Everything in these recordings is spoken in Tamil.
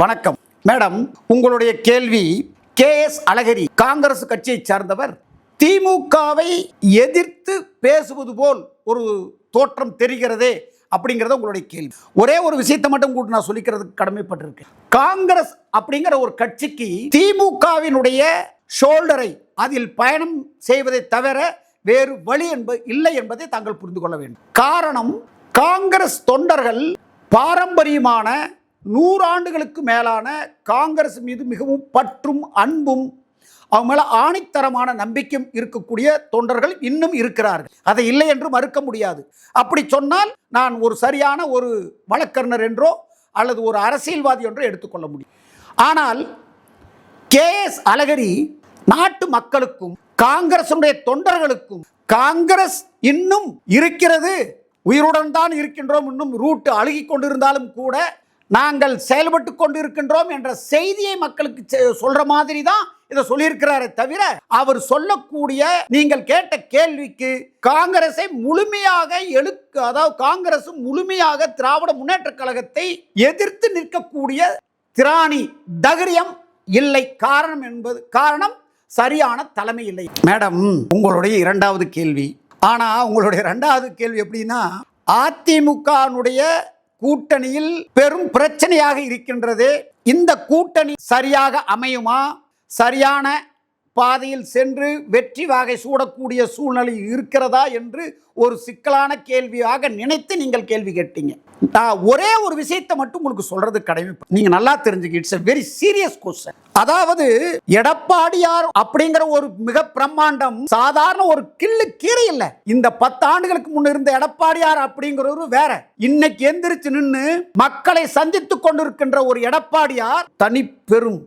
வணக்கம். மேடம் உங்களுடைய கேள்வி கே எஸ் அழகிரி காங்கிரஸ் கட்சியை சார்ந்தவர் திமுகவை எதிர்த்து பேசுவது போல் ஒரு தோற்றம் தெரிகிறதே அப்படிங்கிறத உங்களுடைய கேள்வி. ஒரே ஒரு விஷயத்தை மட்டும் கூட நான் சொல்லிக்கிறதுக்கு கடமைப்பட்டிருக்கேன். காங்கிரஸ் அப்படிங்கிற ஒரு கட்சிக்கு திமுகவினுடைய ஷோல்டரை அதில் பயணம் செய்வதை தவிர வேறு வழி என்பது இல்லை என்பதை தாங்கள் புரிந்து கொள்ள வேண்டும். காரணம் காங்கிரஸ் தொண்டர்கள் பாரம்பரியமான நூறாண்டுகளுக்கு மேலான காங்கிரஸ் மீது மிகவும் பற்றும் அன்பும் அவங்க மேலே ஆணித்தரமான நம்பிக்கையும் இருக்கக்கூடிய தொண்டர்கள் இன்னும் இருக்கிறார்கள். அதை இல்லை என்று மறுக்க முடியாது. அப்படி சொன்னால் நான் ஒரு சரியான ஒரு வழக்கறிஞர் என்றோ அல்லது ஒரு அரசியல்வாதி என்றோ எடுத்துக்கொள்ள முடியும். ஆனால் கே எஸ் அழகிரி நாட்டு மக்களுக்கும் காங்கிரசுடைய தொண்டர்களுக்கும் காங்கிரஸ் இன்னும் இருக்கிறது. உயிருடன் தான் இருக்கின்றோம். இன்னும் ரூட்டு அழுகி கொண்டிருந்தாலும் கூட நாங்கள் செயல்பட்டு கொண்டிருக்கின்றோம் என்ற செய்தியை மக்களுக்கு செ- சொல்ற மாதிரி தான் இதை சொல்லியிருக்கிறாரே தவிர அவர் சொல்லக்கூடிய நீங்கள் கேட்ட கேள்விக்கு காங்கிரஸை முழுமையாக எழுக்க அதாவது காங்கிரஸ் முழுமையாக திராவிட முன்னேற்ற கழகத்தை எதிர்த்து நிற்கக்கூடிய திராணி தகிரியம் இல்லை. காரணம் என்பது காரணம் சரியான தலைமை இல்லை. மேடம் உங்களுடைய இரண்டாவது கேள்வி. ஆனால் உங்களுடைய ரெண்டாவது கேள்வி எப்படின்னா அதிமுகனுடைய கூட்டணியில் பெரும் பிரச்சனையாக இருக்கின்றது. இந்த கூட்டணி சரியாக அமையுமா? சரியான பாதையில் சென்று வெற்றி வாகை சூடக்கூடிய சூழ்நிலை இருக்கிறதா என்று ஒரு சிக்கலான கேள்வியாக நினைத்து நீங்கள் கேள்வி கேட்டீங்க. நான் ஒரே ஒரு விஷயத்தை மட்டும் உங்களுக்கு சொல்றது கடமை. நீங்க நல்லா தெரிஞ்சுக்க it's a very serious question அதாவது எடப்பாடியார் அப்படிங்கிற ஒரு மிக பிரம்மாண்டம் சாதாரண ஒரு கிள்ளு கீரை இல்லை. இந்த பத்து ஆண்டுகளுக்கு முன்ன இருந்த எடப்பாடியார் அப்படிங்கிறவரு வேற. இன்னைக்கு எந்திரிச்சு நின்று மக்களை சந்தித்துக் கொண்டிருக்கின்ற ஒரு எடப்பாடியார் தனி பெரும்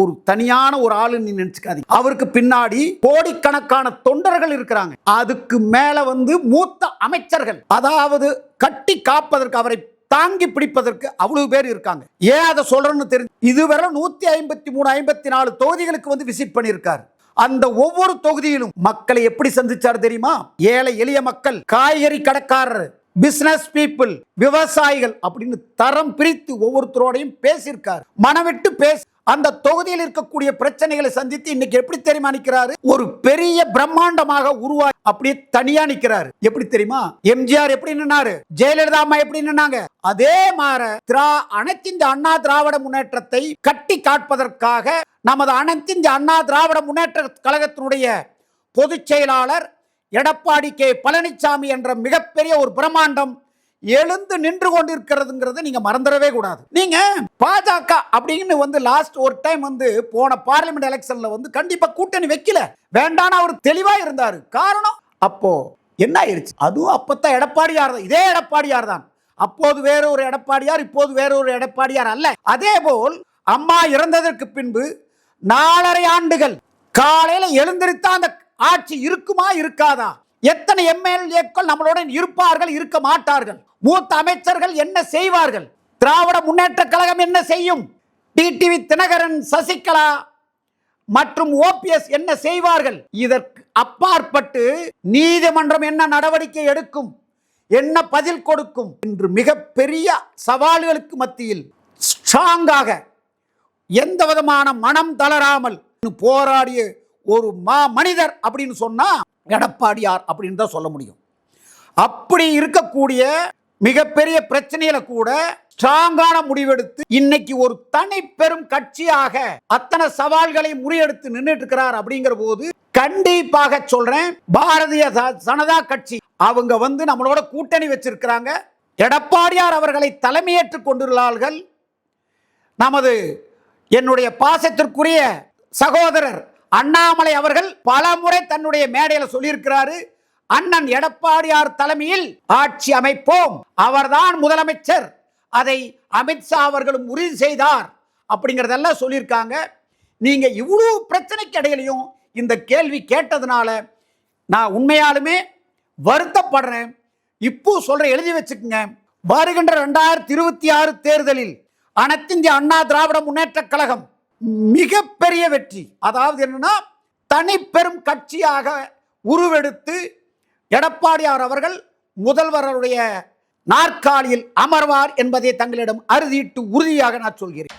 ஒரு தனியான ஒரு ஆளு நீ நினைச்சுக்காதீங்க. அவருக்கு பின்னாடி கோடிக்கணக்கான தொண்டர்கள் இருக்கிறாங்க. அதுக்கு மேல வந்து மூத்த அமைச்சர்கள். அதாவது கட்டி காப்பதற்கு அவரை தாங்கி பிடிப்பதற்கு அவ்வளவு பேர் இருக்காங்க. ஏன் அதை சொல்றேன்னு தெரிஞ்சு இதுவரை நூத்தி ஐம்பத்தி மூணு ஐம்பத்தி நாலு தொகுதிகளுக்கு வந்து விசிட் பண்ணியிருக்காரு. அந்த ஒவ்வொரு தொகுதியிலும் மக்களை எப்படி சந்திச்சார் தெரியுமா? ஏழை எளிய மக்கள் காய்கறி கடைக்காரர் பிசினஸ் பீப்புள் விவசாயிகள் அப்படின்னு தரம் பிரித்து ஒவ்வொருத்தரோடையும் பேசியிருக்காரு. மனவிட்டு பேசி அந்த தொகுதியில் இருக்கக்கூடிய பிரச்சனைகளை சந்தித்து இன்னைக்கு எப்படி தெரியுமா நிற்கிறாரு ஒரு பெரிய பிரம்மாண்டமாக உருவாகி அப்படியே தனியா நிக்கிறாரு. எப்படி தெரியுமா? எம்ஜிஆர் எப்படி நின்னாரு? ஜெயலலிதா அம்மா எப்படி நின்னாங்க? அதே மாற திரா அனைத்து அண்ணா திராவிட முன்னேற்றத்தை கட்டி காட்பதற்காக நமது அனைத்து அண்ணா திராவிட முன்னேற்ற கழகத்தினுடைய பொதுச் செயலாளர் எடப்பாடி கே. பழனிசாமி என்ற மிகப்பெரிய ஒரு பிரம்மாண்டம் எழுந்து நின்று கொண்டிருக்கிறதுங்கிறத நீங்க மறந்துடவே கூடாது. நீங்க பாஜக அப்படின்னு வந்து லாஸ்ட் ஒரு டைம் வந்து போன பார்லிமெண்ட் எலெக்ஷன்ல வந்து கண்டிப்பா கூட்டணி வைக்கல. வேண்டான்னு அவர் தெளிவா இருந்தாரு. காரணம் அப்போ என்ன ஆயிருச்சு? அதுவும் அப்பத்தான் எடப்பாடியார் தான். இதே எடப்பாடியார் தான். அப்போது வேற ஒரு எடப்பாடியார் இப்போது வேற ஒரு எடப்பாடியார் அல்ல. அதே போல் அம்மா இறந்ததற்கு பின்பு நாலரை ஆண்டுகள் காலையில எழுந்திருத்தா அந்த ஆட்சி இருக்குமா இருக்காதா? எத்தனை எம்எல்ஏக்கள் நம்மளுடன் இருப்பார்கள் இருக்க மாட்டார்கள்? மூத்த அமைச்சர்கள் என்ன செய்வார்கள்? திராவிட முன்னேற்ற கழகம் என்ன செய்யும்? டிடிவி தினகரன் சசிகலா மற்றும் ஓபிஎஸ் என்ன செய்வார்கள்? இதற்கு அப்பாற்பட்டு நீதிமன்றம் என்ன நடவடிக்கை எடுக்கும்? என்ன பதில் கொடுக்கும்? என்று மிகப்பெரிய சவால்களுக்கு மத்தியில் ஸ்ட்ராங்காக எந்த விதமான மனம் தளராமல் போராடிய ஒரு மா மனிதர் அப்படின்னு சொன்னா எடப்பாடியார் அப்படின்னு தான் சொல்ல முடியும். அப்படி இருக்கக்கூடிய மிகப்பெரிய பிரச்சனையில கூட ஸ்ட்ராங்கான முடிவெடுத்து இன்னைக்கு ஒரு தனி பெரும் கட்சியாக அத்தனை சவால்களை முறியெடுத்து நின்றுட்டு இருக்கிறார் அப்படிங்கிற போது கண்டிப்பாக சொல்றேன் பாரதிய சனதா ஜனதா கட்சி அவங்க வந்து நம்மளோட கூட்டணி வச்சிருக்கிறாங்க. எடப்பாடியார் அவர்களை தலைமையேற்றுக் கொண்டுள்ளார்கள். நமது என்னுடைய பாசத்திற்குரிய சகோதரர் அண்ணாமலை அவர்கள் பல முறை தன்னுடைய மேடையில சொல்லியிருக்கிறாரு அண்ணன் எடப்பாடியார் தலைமையில் ஆட்சி அமைப்போம். அவர்தான் முதலமைச்சர். அதை அமித்ஷா அவர்களும் உறுதி செய்தார். அப்படிங்கிறதெல்லாம் சொல்லியிருக்காங்க. நீங்க இவ்வளவு பிரச்சனைக்கு இடையிலையும் இந்த கேள்வி கேட்டதுனால நான் உண்மையாலுமே வருத்தப்படுறேன். இப்போ சொல்ற எழுதி வச்சுக்கோங்க. வருகின்ற ரெண்டாயிரத்தி இருபத்தி ஆறு தேர்தலில் அனைத்திந்திய அண்ணா திராவிட முன்னேற்ற கழகம் மிகப்பெரிய வெற்றி. அதாவது என்னன்னா தனி பெரும் கட்சியாக உருவெடுத்து எடப்பாடியார் அவர்கள் முதல்வருடைய நாற்காலியில் அமர்வார் என்பதை தங்களிடம் அறுதியிட்டு உறுதியாக நான் சொல்கிறேன்.